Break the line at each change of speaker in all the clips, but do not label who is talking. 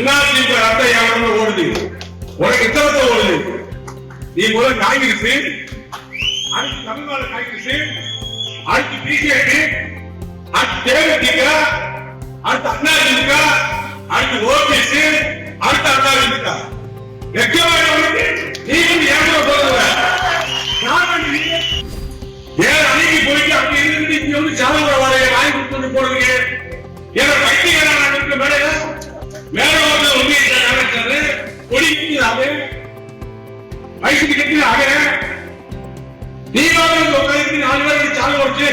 அதிமுக ரத்த வியாபாரம் ஓடுது? உனக்கு இத்தனத்தை ஓடுது? நீ முதல்ல காங்கிரஸ் அடுத்து தமிழ்நாடு காங்கிரஸ் அடுத்து பிஜேபி அடுத்து தேமுதிக அடுத்து அண்ணா திமுக அடுத்து ஓபிஎஸ் அடுத்து அண்ணா திமுக வெக்கமாக நீ வந்து ஏன் வயசுக்கு கட்டி நீ வந்து உட்காந்து நாலு பேருக்கு சாலை வச்சு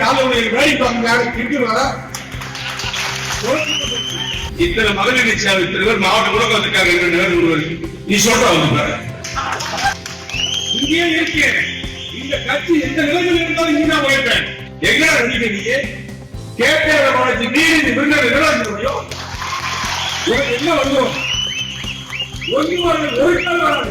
காலை வேடி பார்க்க யாரும் கிட்டுவாரா இத்தனை மகளிர் சேவை இத்தனை பேர் மாவட்ட கூட வந்திருக்காங்க இரண்டு பேர் ஒருவர் நீ சொல்ற வந்து இங்கேயே இருக்கேன் இந்த கட்சி எந்த நிலையில் இருந்தாலும் இங்கே தான் உழைப்பேன். எங்க நீ கேட்கிற வளர்ச்சி நீதி விருந்தர் நிகழாச்சு முடியும் என்ன வந்துடும் ஒன்று ஒரு நாள் வராது.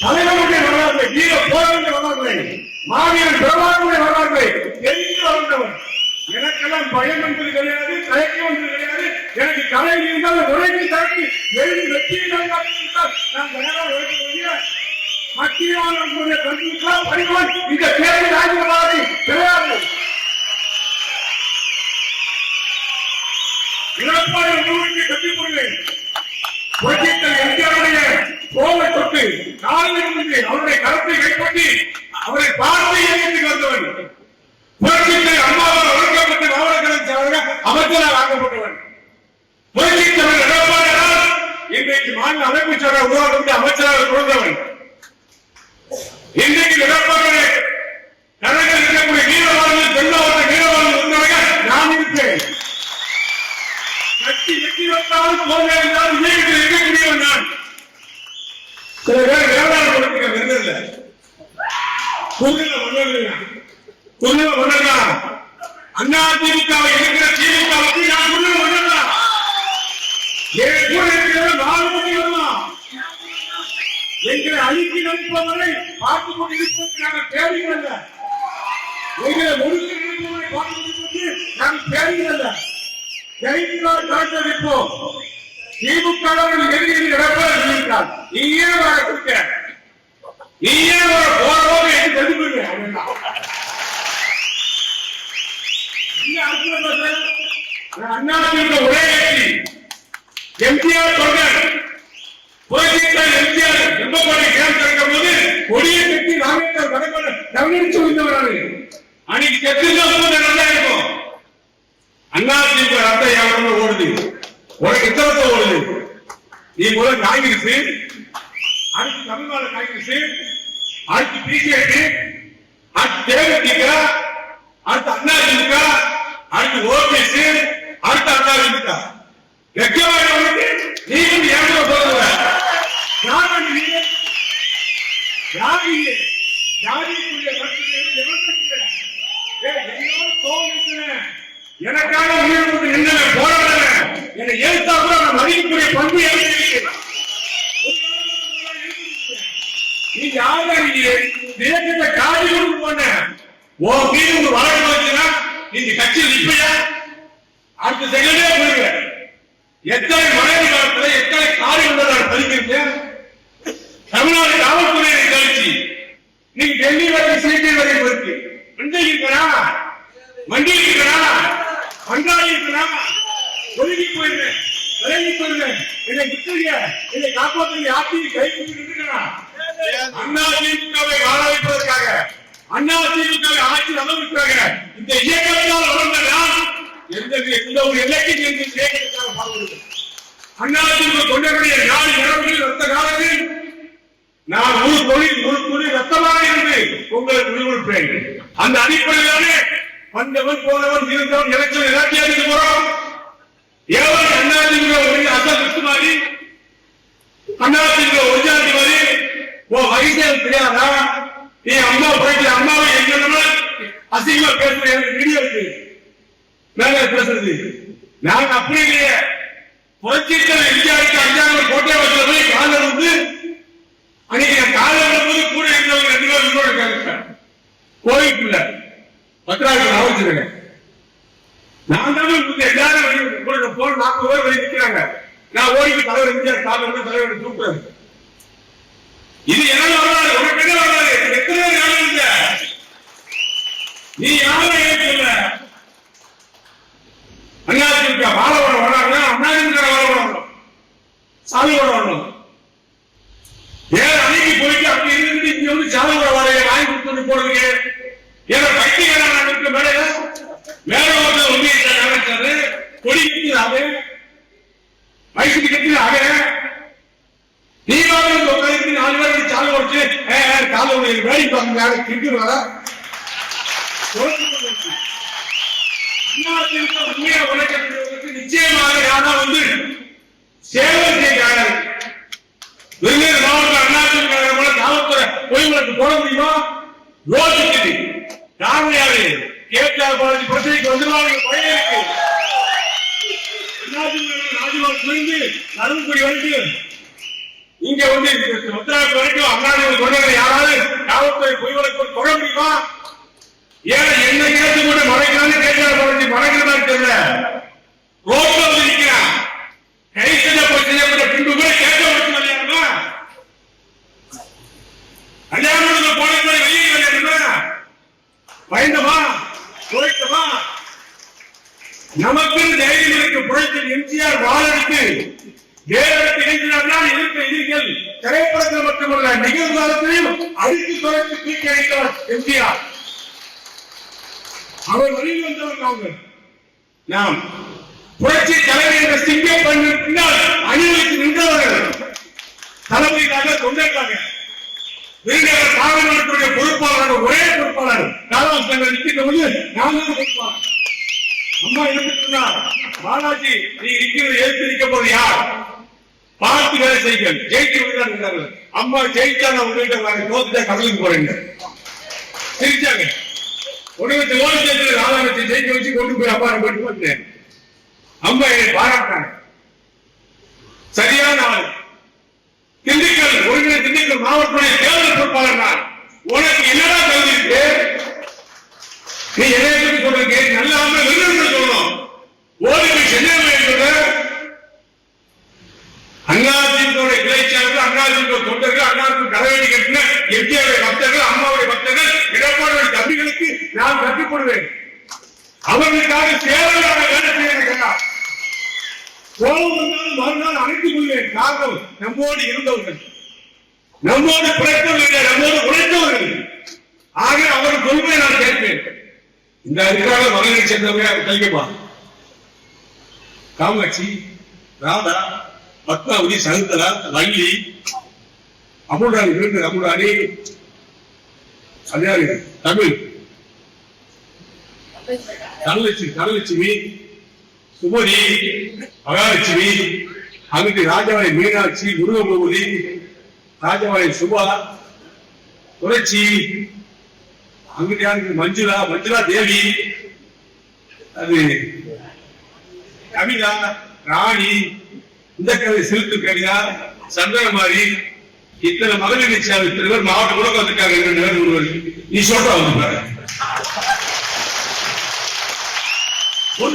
தலைவனுடைய வரலாறு வீர போராட்ட வரலாறு மாவீரன் பிரபாகருடைய வரலாறு தெரிந்து வளர்ந்தவன் எனக்கெல்லாம் பயம் என்பது கிடையாது தயக்கம் என்பது கிடையாது. எனக்கு கலை இருந்தால் உரைக்கு தாக்கி எழுதி வெற்றியை நான் நான் தயாராக உழைக்க மத்தியான கல்விக்கெல்லாம் படிவன் இந்த தேர்தல் ராஜ்யவாதி கிடையாது இழப்பாய் உங்களுக்கு கட்டிக் கொள்வேன் எம்ஜிஆருடைய கோவை தொட்டு காலையில் விழுந்து அவருடைய கருத்தை கைப்பற்றி அவரை பார்த்து இயக்கத்துக்கு வந்தவன். புரட்சித்தல் அம்மாவால் வளர்க்கப்பட்டு மாவட்ட அமைச்சராக ஆக்கப்பட்டவன். புரட்சித்தவர் எடப்பாடியால் இன்றைக்கு மாநில அமைப்பு உருவாக்கப்பட்டு அமைச்சராக தொடர்ந்தவன் இன்றைக்கு எடப்பாடி கணக்கில் இருக்கக்கூடிய வீரவாழ்வு தென்னாவட்ட வீரவாழ்வு வந்தவங்க நான் இருப்பேன் கட்சி வெற்றி வந்தாலும் தோல்வி இருந்தாலும் இயக்கத்தில் இருக்கக்கூடியவன் நான் சில பேர் வேளாண் கொடுத்துக்க வென்றதில்ல குறுநில மன்னர்கள். குறுநில மன்னர்கள்? அண்ணா திமுகவை இருக்கிற திமுகவுக்கு நான் குறுநில மன்னர்கள்? என் கூட இருக்கிற நாலு எங்களை அழித்து நினைப்பவரை பார்த்துக் கொண்டிருப்பதற்கு நாங்கள் தேவைகள் எங்களை ஒடுக்கி நினைப்பவரை பார்த்துக் கொண்டிருப்பதற்கு நாங்கள் தேவைகள் அல்ல. ஜெயிக்கிறார் காட்டளிப்போம் திமுக எதிரில் நீயே வர நீயே வர தெரிஞ்சுங்க அண்ணா ஒரே எம்ஜிஆர் சொன்னார் புரட்சித்தலைவர் எம்ஜிஆர் எம்பப்பாடி கேம் திறக்கும் போது கொடியை கட்டி ராமேஸ்வரம் கடற்கரை கவனிச்சு வந்தவராரு அன்னைக்கு செத்துருந்தா நல்லா இருக்கும். அண்ணா ரத்த வியாபாரம் ஓடுது. உனக்கு இத்தனத்தை ஓடுது. நீ முதல்ல காங்கிரஸ் அடுத்து தமிழ்நாடு காங்கிரஸ் அடுத்து பிஜேபி அடுத்து தேமுதிக அடுத்து அண்ணா திமுக அடுத்து ஓபிஎஸ் அடுத்து அண்ணா திமுக நீ வந்து போதுவ யார் நீ யார் நீ ஜாதிக்குரிய எனக்காக உயிர் நின்று போராடுறேன் என்னை கூட நான் மதிக்கக்கூடிய பண்பு எனக்கு நீ யாரு நீ? தேசத்தை காடி போன. உன் மீது வழக்கு எத்தனை மனைவி காலத்துல எத்தனை காரி உள்ளதை நான் பதிக்கிறேன் தமிழ்நாடு காவல்துறையை கழிச்சு நீங்க டெல்லி வரை சிஐடி வரை இருக்கு இன்றைக்கு இருக்கிறா? வண்டி இருக்கிறா? பங்காளி இருக்கிறா? ஒழுங்கி போயிருந்தேன் விலகி போயிருந்தேன் என்னை விட்டுருங்க என்னை காப்பாற்றுங்க ஆட்சி கை இருக்கிறா அண்ணா திமுகவை வாழ வைப்பதற்காக அண்ணா திமுகவை ஆட்சி அமைப்பதற்காக இந்த இயக்கத்தால் வளர்ந்த நான் எந்த ஒரு எல்லைக்கு என்று சேகரித்தால் பார்க்கிறோம் அண்ணாதிமுக தொண்டருடைய நாலு இரவுகளில் ரத்த காலத்தில் நான் ஒரு தொழில் ரத்தமாக இருந்து உங்களுக்கு விடுவிப்பேன் அந்த அடிப்படையிலானே வந்தவன் போனவன் இருந்தவன் எலக்ஷன் இலக்கியாதிக்கு போறோம் ஏவன் அண்ணாதிமுக அசல் கிருஷ்ணமாரி அண்ணாதிமுக ஒரிஜினாலிட்டி மாதிரி உன் வயசே தெரியாதா நீ அம்மா போயிட்டு அம்மாவை எங்கன்னு அசிங்கமா பேசுற எனக்கு வீடியோ இருக்கு. மேல பேசுறது? நாங்க அப்படி இல்லையே. புரட்சித்தலை இந்தியாவுக்கு அஞ்சாவது கோட்டை வசல போய் காலில் வந்து அன்னைக்கு நான் காலில் வரும்போது கூட இருந்தவங்க ரெண்டு பேரும் கூட இருக்காங்க. கோயிலுக்குள்ள பத்திராவுக்கு நான் வச்சிருக்கேன் நான் தான் வந்து எல்லாரும் உங்களோட கூட போன நாற்பது பேர் வெளியே நிற்கிறாங்க நான் ஓடிக்கு தலைவர் எம்ஜிஆர் காலில் தலைவர் தூக்குறேன் இது என்ன வரலாறு? உனக்கு என்ன வரலாறு? எத்தனை நாள் இல்ல. நீ யாரும் ஏற்கல அதிமுக வாழவோட வராங்க அதிமுக வாழவோட வரணும் சாமியோட வரணும் ஏன் அன்னைக்கு போயிட்டு அப்படி இருந்து இங்க வந்து சாமியோட வரைய வாங்கி கொடுத்துட்டு போறதுக்கு ஏன்னா பைத்தியக்காரன் இருக்க மேடையில மேலோட்ட வந்து ஒன்றிய கொடி கட்டி அவன் வயசுக்கு கட்டி அவன் நீ உட்காந்து நாலு பேருக்கு சாலை உடச்சு காலை உடைய வேலை உண்மையை உழைக்கிறவங்களுக்கு நிச்சயமாக யாரா வந்து சேவை செய்கிறாங்க வெவ்வேறு மாவட்ட அண்ணாதிமுக காவல்துறை பொய்களுக்கு போட முடியுமா? யோசிக்குது யாரும் யாரு கேட்டார் பாலாஜி பிரச்சனைக்கு வந்துருவாங்க பயம் இருக்கு வரைக்கும் இங்க வந்து உத்தரவு வரைக்கும் அண்ணாதிமுக கொண்டவர்கள் யாராவது காவல்துறை பொய்களுக்கு தொட முடியுமா? ஏன் என்ன கேட்டு கூட கேட்டார் பாலாஜி மறைக்கிற மாதிரி தெரியல ரோட்ல வந்து நிக்கிறான் கை செய்யப்பட்ட செய்யப்பட்ட பின்பு கூட கேட்க முடியும் இல்லையாருமா கல்யாணம் போன வெளியே இல்லையாருமா பயந்தமா போயிட்டமா நமக்கு தைரியம் இருக்கு புழைத்தில் எம்ஜிஆர் வாழடித்து வேறெடுத்து இணைக்கிறார்கள் எதிர்க்க எதிர்கள் திரைப்படத்தில் மட்டுமல்ல நிகழ்காலத்திலையும் அடித்து துறைத்து தூக்கி அடித்தவர் எம்ஜிஆர். அவர் வெளியில் வந்தவர் நாங்கள். நாம் புரட்சி தலைவர் என்ற சிங்க பண்ணு பின்னால் அணிவகுத்து நின்றவர்கள் தலைமைக்காக தொண்டைக்காக விருதுநகர் பாராளுமன்றத்துடைய பொறுப்பாளராக ஒரே பொறுப்பாளர் காலாவஸ்தங்கள் நிற்கின்ற பொழுது நான் பொறுப்பாளர். அம்மா இருந்துட்டார் பாலாஜி நீ இருக்கிறது எழுத்து நிற்க போது யார்? பார்த்து வேலை செய்யுங்கள். ஜெயிச்சு விடுறாங்க அம்மா ஜெயிச்சா நான் உங்கள்கிட்ட வாங்க தோத்துட்டா கடலுக்கு போறேங்க சிரிச்சாங்க. உடனே ஓடி சேர்த்து ராதாவத்தை ஜெயிக்க வச்சு கொண்டு போய் அம்மா போயிட்டு வந்தேன் அம்மா என்னை பாராட்டாங்க சரியான ஆள். திண்டுக்கல் ஒருங்கிணை திண்டுக்கல் மாவட்டத்துடைய தேர்தல் பொறுப்பாளர் நான். உனக்கு என்னடா தகுதி இருக்கு? நீ என்ன சொல்றீங்க நல்ல ஆம்பளை வெளியிட்டு சொல்லணும். ஓடி போய் சென்னை சொல்ற அண்ணாதிமுக கிளைச்சாளர்கள் அண்ணாதிமுக தொண்டர்கள் அண்ணாதிமுக கரவேடி கட்டின எம்ஜிஆருடைய பக்தர்கள் அம்மாவுடைய பக்தர்கள் எடப்பாடியுடைய தம்பிகளுக்கு நான் கட்டுப்படுவேன் அவர்களுக்காக சேவையாக வேலை செய்ய கோபம் வந்தாலும் மறுநாள் அணைத்துக் கொள்வேன். காரணம் நம்மோடு இருந்தவர்கள். நம்மோடு பிழைத்தவர்கள் நம்மோடு உழைத்தவர்கள். ஆக அவர் கொள்கையை நான் கேட்பேன். இந்த அதிகார மகனை சேர்ந்தவங்க கல்விமா காமாட்சி ராதா பத்மாவதி சகுந்தலா வள்ளி அமுராணி இரண்டு அமுராணி அதையாரு தமிழ். தனலட்சுமி தனலட்சுமி சுமதி மகாலட்சுமி அங்கிட்டு ராஜாவாணி மீனாட்சி முருகபூபதி ராஜாவாணி சுபா புரட்சி அங்கிட்டு யாருக்கு மஞ்சுளா மஞ்சுளா தேவி. அது கவிதா ராணி இந்த கவி சிலுக்கு கவிதா சந்திரமாரி இத்தனை மகளிர் நிச்சயம் இத்தனை பேர் மாவட்ட கூட வந்திருக்காங்க ரெண்டு பேர். ஒருவர் நீ சொல்ற வந்து ஒரு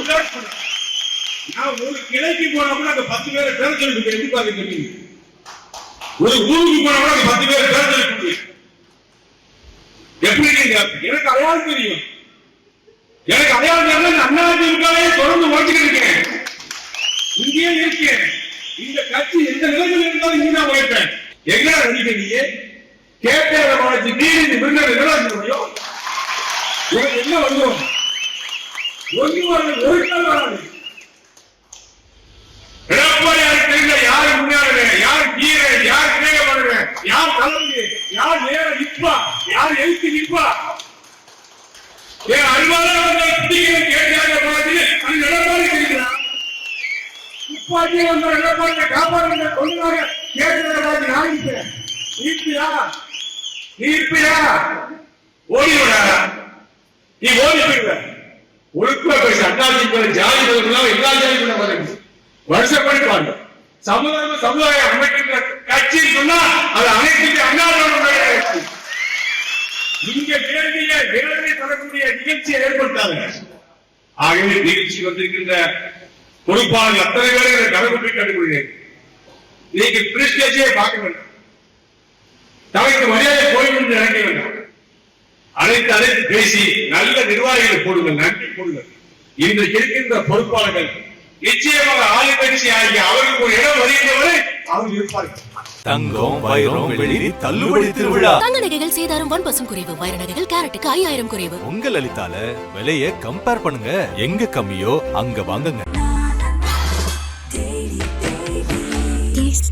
நான் ஒரு கிளைக்கு போனா கூட அந்த பத்து பேரை பேர் சொல்லிட்டு எப்படி ஒரு ஊருக்கு போனா கூட அந்த பத்து பேரை பேர் சொல்லிட்டு எப்படி எனக்கு அடையாளம் தெரியும். எனக்கு அடையாளம் தெரியும் அண்ணா திமுகவே தொடர்ந்து உழைச்சிட்டு இருக்கேன். இங்கேயே இருக்கேன். இந்த கட்சி எந்த நிலையில் இருந்தாலும் இங்கே நான் உழைப்பேன். எங்க நடிக்க நீ கேட்டார வளர்ச்சி நீர் இந்த விருந்தர் என்ன முடியும்? உனக்கு என்ன வந்துடும் ஒன்று வராது ஒரு நாள் வராது. எடப்பாடியார் தெரிந்த யாரு முன்னாடுவேன் யார் கீரை யார் கீழே வருவேன் யார் கலந்து யார் நேர நிற்பா யார் எழுத்து நிற்பா என் அறிவாளர்கள் கேட்டாங்க பாதி அந்த எடப்பாடி தெரிகிறான் துப்பாக்கி வந்த எடப்பாடி காப்பாடுங்க பாதி நான் இருப்பேன் நீ ஓடி ஒழுக்கமா ஜாதி எல்லா ஜாதி சமுதாயம் சமுதாயம் அமைக்கின்ற கட்சி சொன்னா அது அனைத்து அண்ணா கட்சி இங்க வேதனை தரக்கூடிய நிகழ்ச்சியை ஏற்படுத்தாங்க ஆகவே நிகழ்ச்சி வந்திருக்கின்ற பொறுப்பாளர்கள் அத்தனை பேரை கடவுளை கண்டுகொள்கிறேன் நீங்க பிரிஸ்டேஜே பார்க்க வேண்டாம். தனக்கு மரியாதை போய் என்று நினைக்க வேண்டாம். அனைத்து அனைத்து பேசி நல்ல நிர்வாகிகளை போடுங்கள் நன்றி போடுங்கள். இன்றைக்கு இருக்கின்ற பொறுப்பாளர்கள் நிச்சயமாக ஆளுங்கட்சி ஆகிய அவர்களுக்கு ஒரு இடம் வருகின்றவரை அவர்கள் இருப்பார்கள்.
தங்கம் வைரம் வெள்ளி தள்ளுபடி திருவிழா.
தங்க நகைகள் சேதாரம் ஒன் பர்சன்ட் குறைவு வைர நகைகள் கேரட்டுக்கு ஐயாயிரம் குறைவு.
உங்க லலிதால விலைய கம்பேர் பண்ணுங்க. எங்க கம்மியோ அங்க வாங்குங்க.